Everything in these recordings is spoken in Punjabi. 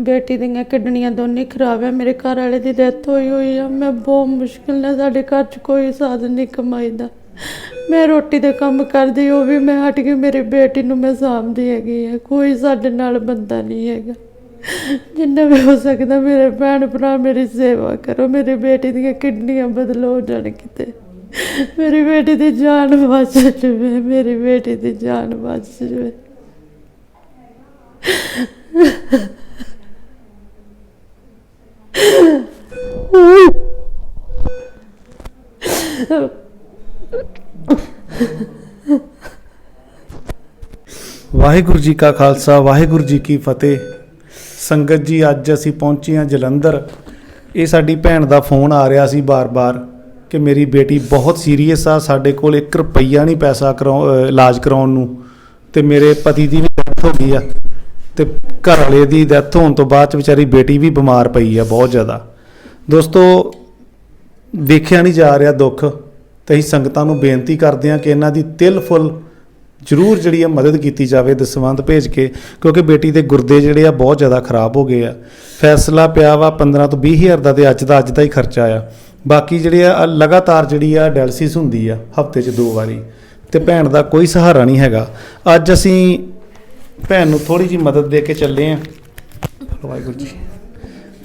ਬੇਟੀ ਦੀਆਂ ਕਿਡਨੀਆਂ ਦੋਨੇ ਖਰਾਬ ਆ, ਮੇਰੇ ਘਰ ਵਾਲੇ ਦੀ ਡੈਥ ਹੋਈ ਹੋਈ ਆ। ਮੈਂ ਬਹੁਤ ਮੁਸ਼ਕਿਲ ਨਾਲ ਸਾਡੇ ਘਰ 'ਚ ਕੋਈ ਸਾਧਨ ਨਹੀਂ ਕਮਾਈ ਦਾ। ਮੈਂ ਰੋਟੀ ਦਾ ਕੰਮ ਕਰਦੀ, ਉਹ ਵੀ ਮੈਂ ਹਟ ਕੇ ਮੇਰੀ ਬੇਟੀ ਨੂੰ ਮੈਂ ਸਾਂਭਦੀ ਹੈਗੀ ਆ। ਕੋਈ ਸਾਡੇ ਨਾਲ ਬੰਦਾ ਨਹੀਂ ਹੈਗਾ। ਜਿੰਨਾ ਵੀ ਹੋ ਸਕਦਾ, ਮੇਰੇ ਭੈਣ ਭਰਾ ਮੇਰੀ ਸੇਵਾ ਕਰੋ, ਮੇਰੀ ਬੇਟੀ ਦੀਆਂ ਕਿਡਨੀਆਂ ਬਦਲੋ ਜਾਣ ਕਿਤੇ। ਮੇਰੀ ਬੇਟੀ ਦੀ ਜਾਨ ਬਚ ਜਾਵੇ, ਮੇਰੀ ਬੇਟੀ ਦੀ ਜਾਨ ਬਚ ਜਾਵੇ। ਵਾਹਿਗੁਰੂ ਜੀ ਕਾ ਖਾਲਸਾ, ਵਾਹਿਗੁਰੂ ਜੀ ਕੀ ਫਤਿਹ। ਸੰਗਤ ਜੀ, ਅੱਜ ਅਸੀਂ ਪਹੁੰਚੇ ਹਾਂ ਜਲੰਧਰ। ਇਹ ਸਾਡੀ ਭੈਣ ਦਾ ਫੋਨ ਆ ਰਿਹਾ ਸੀ ਬਾਰ-ਬਾਰ ਕਿ ਮੇਰੀ ਬੇਟੀ ਬਹੁਤ ਸੀਰੀਅਸ ਆ, ਸਾਡੇ ਕੋਲ 1 ਰੁਪਈਆ ਨਹੀਂ ਪੈਸਾ ਕਰਾਉ ਇਲਾਜ ਕਰਾਉਣ ਨੂੰ। ਤੇ ਮੇਰੇ ਪਤੀ ਦੀ ਵੀ ਡੈਥ ਹੋ ਗਈ ਆ। ਤੇ ਘਰ ਵਾਲੇ ਦੀ ਡੈਥ ਹੋਣ ਤੋਂ ਬਾਅਦ ਚ ਵਿਚਾਰੀ ਬੇਟੀ ਵੀ ਬਿਮਾਰ ਪਈ ਆ ਬਹੁਤ ਜ਼ਿਆਦਾ। ਦੋਸਤੋ ਵੇਖਿਆ ਨਹੀਂ ਜਾ ਰਿਹਾ ਦੁੱਖ, ਤੇ ਅਸੀਂ ਸੰਗਤਾਂ ਨੂੰ ਬੇਨਤੀ ਕਰਦੇ ਹਾਂ ਕਿ ਇਹਨਾਂ ਦੀ ਤਿਲ ਫੁੱਲ ਜ਼ਰੂਰ ਜਿਹੜੀ ਆ ਮਦਦ ਕੀਤੀ ਜਾਵੇ ਦਸਵੰਧ ਭੇਜ ਕੇ, ਕਿਉਂਕਿ ਬੇਟੀ ਦੇ ਗੁਰਦੇ ਜਿਹੜੇ ਆ ਬਹੁਤ ਜ਼ਿਆਦਾ ਖਰਾਬ ਹੋ ਗਏ ਆ। ਫੈਸਲਾ ਪਿਆ ਵਾ 15 ਤੋਂ 20 ਹਜ਼ਾਰ ਦਾ ਤੇ ਅੱਜ ਦਾ ਅੱਜ ਦਾ ਹੀ ਖਰਚਾ ਆ। ਬਾਕੀ ਜਿਹੜੇ ਆ ਆਹ ਲਗਾਤਾਰ ਜਿਹੜੀ ਆ ਡਾਇਲਿਸਿਸ ਹੁੰਦੀ ਆ ਹਫ਼ਤੇ 'ਚ ਦੋ ਵਾਰੀ, ਤੇ ਭੈਣ ਦਾ ਕੋਈ ਸਹਾਰਾ ਨਹੀਂ ਹੈਗਾ। ਅੱਜ ਅਸੀਂ ਭੈਣ ਨੂੰ ਥੋੜੀ ਜੀ ਮਦਦ ਦੇ ਕੇ ਚੱਲੇ ਆ ਵਾਹਿਗੁਰੂ ਜੀ।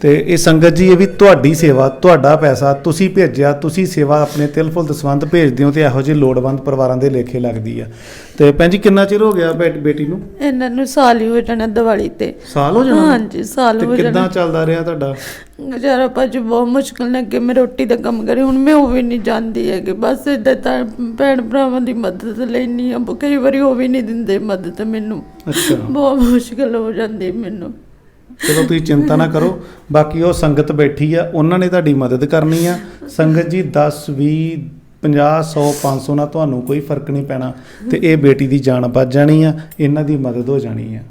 ਤੇ ਇਹ ਸੰਗਤ ਜੀ ਇਹ ਵੀ ਤੁਹਾਡੀ ਸੇਵਾ ਤੁਹਾਡਾ ਪੈਸਾ ਤੁਸੀਂ ਭੇਜਿਆ ਤੁਸੀਂ ਸੇਵਾ ਆਪਣੇ ਤਿਲਫੁਲ ਦਸਵੰਧ ਭੇਜਦੇ ਹੋ ਤੇ ਇਹੋ ਜਿਹੇ ਲੋੜਵੰਦ ਪਰਿਵਾਰਾਂ ਦੇ ਲੇਖੇ ਲੱਗਦੀ ਆ। ਤੇ ਭੈਣ ਜੀ ਕਿੰਨਾ ਚਿਰ ਹੋ ਗਿਆ ਬੇਟੀ ਨੂੰ? ਇਹਨਾਂ ਨੂੰ ਸਾਲ ਹੀ ਹੋ ਜਾਣਾ ਦੀਵਾਲੀ ਤੇ। ਸਾਲ ਹੋ ਜਾਣਾ? ਹਾਂਜੀ ਸਾਲ ਤੇ ਹੋ ਕਿੱਦਾਂ ਜਾਣਾ ਚੱਲਦਾ ਰਿਹਾ ਤੁਹਾਡਾ? ਗੁਜ਼ਾਰਾ ਭਾਜੀ ਬਹੁਤ ਮੁਸ਼ਕਿਲ ਨਾਲ ਅੱਗੇ ਮੈਂ ਰੋਟੀ ਦਾ ਕੰਮ ਕਰੀ ਹੁਣ ਮੈਂ ਉਹ ਵੀ ਨਹੀਂ ਜਾਂਦੀ ਹੈਗੀ। ਬਸ ਇਦਾਂ ਤਾਂ ਭੈਣ ਭਰਾਵਾਂ ਦੀ ਮਦਦ ਲੈਣੀ ਆ ਕਈ ਵਾਰੀ ਉਹ ਵੀ ਨਹੀਂ ਦਿੰਦੇ ਮਦਦ ਮੈਨੂੰ। ਅੱਛਾ। ਬਹੁਤ ਮੁਸ਼ਕਿਲ ਹੋ ਜਾਂਦੀ ਮੈਨੂੰ। ਚਲੋ ਤੁਸੀਂ ਚਿੰਤਾ ਨਾ ਕਰੋ। ਬਾਕੀ ਉਹ ਸੰਗਤ ਬੈਠੀ ਆ, ਉਹਨਾਂ ਨੇ ਤੁਹਾਡੀ ਮਦਦ ਕਰਨੀ ਆ। ਸੰਗਤ ਜੀ 10 20 50 100 500 ਨਾਲ ਤੁਹਾਨੂੰ ਕੋਈ ਫ਼ਰਕ ਨਹੀਂ ਪੈਣਾ ਤੇ ਇਹ ਬੇਟੀ ਦੀ ਜਾਨ ਬਚ ਜਾਣੀ ਆ, ਇਹਨਾਂ ਦੀ ਮਦਦ ਹੋ ਜਾਣੀ ਆ।